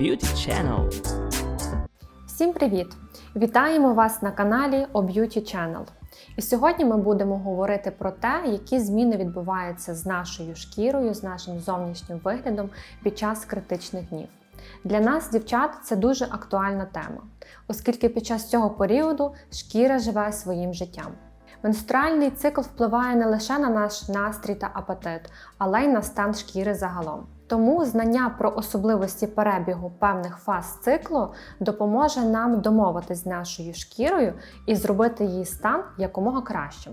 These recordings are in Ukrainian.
Beauty Channel. Всім привіт! Вітаємо вас на каналі O Beauty Channel. І сьогодні ми будемо говорити про те, які зміни відбуваються з нашою шкірою, з нашим зовнішнім виглядом під час критичних днів. Для нас, дівчат, це дуже актуальна тема, оскільки під час цього періоду шкіра живе своїм життям. Менструальний цикл впливає не лише на наш настрій та апетит, але й на стан шкіри загалом. Тому знання про особливості перебігу певних фаз циклу допоможе нам домовитись з нашою шкірою і зробити її стан якомога кращим.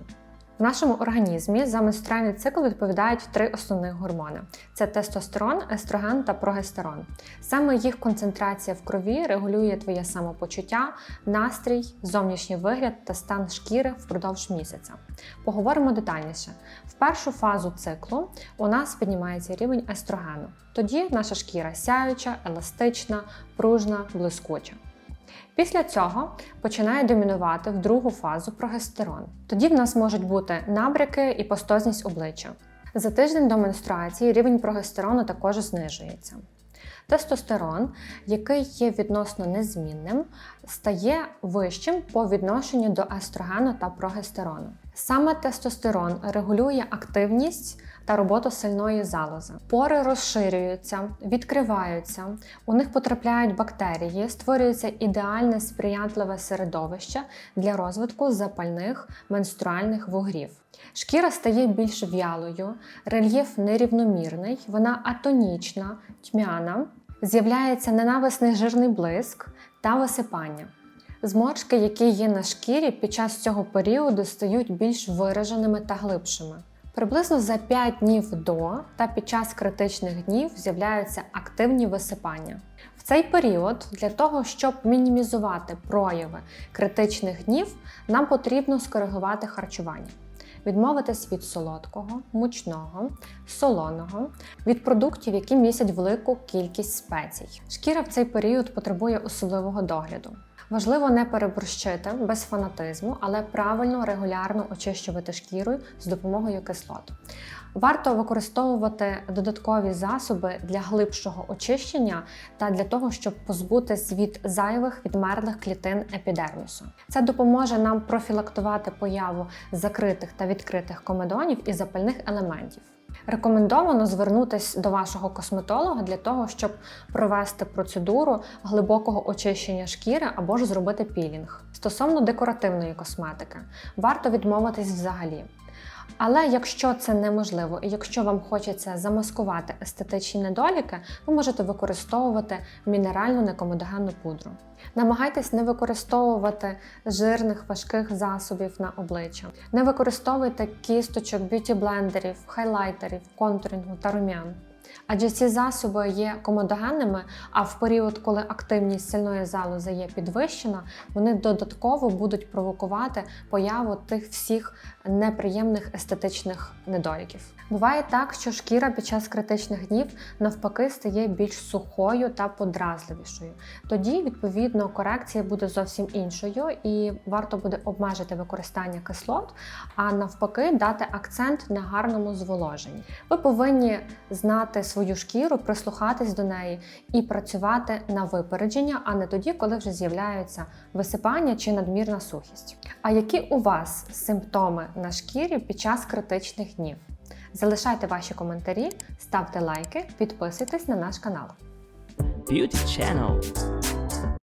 В нашому організмі за менструальний цикл відповідають три основних гормони: це тестостерон, естроген та прогестерон. Саме їх концентрація в крові регулює твоє самопочуття, настрій, зовнішній вигляд та стан шкіри впродовж місяця. Поговоримо детальніше. В першу фазу циклу у нас піднімається рівень естрогену. Тоді наша шкіра сяюча, еластична, пружна, блискуча. Після цього починає домінувати в другу фазу прогестерон. Тоді в нас можуть бути набряки і пастозність обличчя. За тиждень до менструації рівень прогестерону також знижується. Тестостерон, який є відносно незмінним, стає вищим по відношенню до естрогену та прогестерону. Саме тестостерон регулює активність та роботу сильної залози. Пори розширюються, відкриваються, у них потрапляють бактерії, створюється ідеальне сприятливе середовище для розвитку запальних менструальних вугрів. Шкіра стає більш в'ялою, рельєф нерівномірний, вона атонічна, тьмяна, з'являється ненависний жирний блиск та висипання. Зморшки, які є на шкірі, під час цього періоду стають більш вираженими та глибшими. Приблизно за 5 днів до та під час критичних днів з'являються активні висипання. В цей період для того, щоб мінімізувати прояви критичних днів, нам потрібно скоригувати харчування. Відмовитись від солодкого, мучного, солоного, від продуктів, які містять велику кількість спецій. Шкіра в цей період потребує особливого догляду. Важливо не переборщити без фанатизму, але правильно регулярно очищувати шкіру з допомогою кислот. Варто використовувати додаткові засоби для глибшого очищення та для того, щоб позбутись від зайвих відмерлих клітин епідермісу. Це допоможе нам профілактувати появу закритих та відкритих комедонів і запальних елементів. Рекомендовано звернутися до вашого косметолога для того, щоб провести процедуру глибокого очищення шкіри або ж зробити пілінг. Стосовно декоративної косметики, варто відмовитись взагалі. Але якщо це неможливо, і якщо вам хочеться замаскувати естетичні недоліки, ви можете використовувати мінеральну некомодогенну пудру. Намагайтесь не використовувати жирних важких засобів на обличчя. Не використовуйте кісточок, б'юті-блендерів, хайлайтерів, контурингу та рум'ян. Адже ці засоби є комедогенними, а в період, коли активність сильної залози є підвищена, вони додатково будуть провокувати появу тих всіх неприємних естетичних недоліків. Буває так, що шкіра під час критичних днів навпаки стає більш сухою та подразливішою. Тоді, відповідно, корекція буде зовсім іншою, і варто буде обмежити використання кислот, а навпаки, дати акцент на гарному зволоженні. Ви повинні знати свою шкіру, прислухатись до неї і працювати на випередження, а не тоді, коли вже з'являються висипання чи надмірна сухість. А які у вас симптоми на шкірі під час критичних днів? Залишайте ваші коментарі, ставте лайки, підписуйтесь на наш канал. Beauty Channel.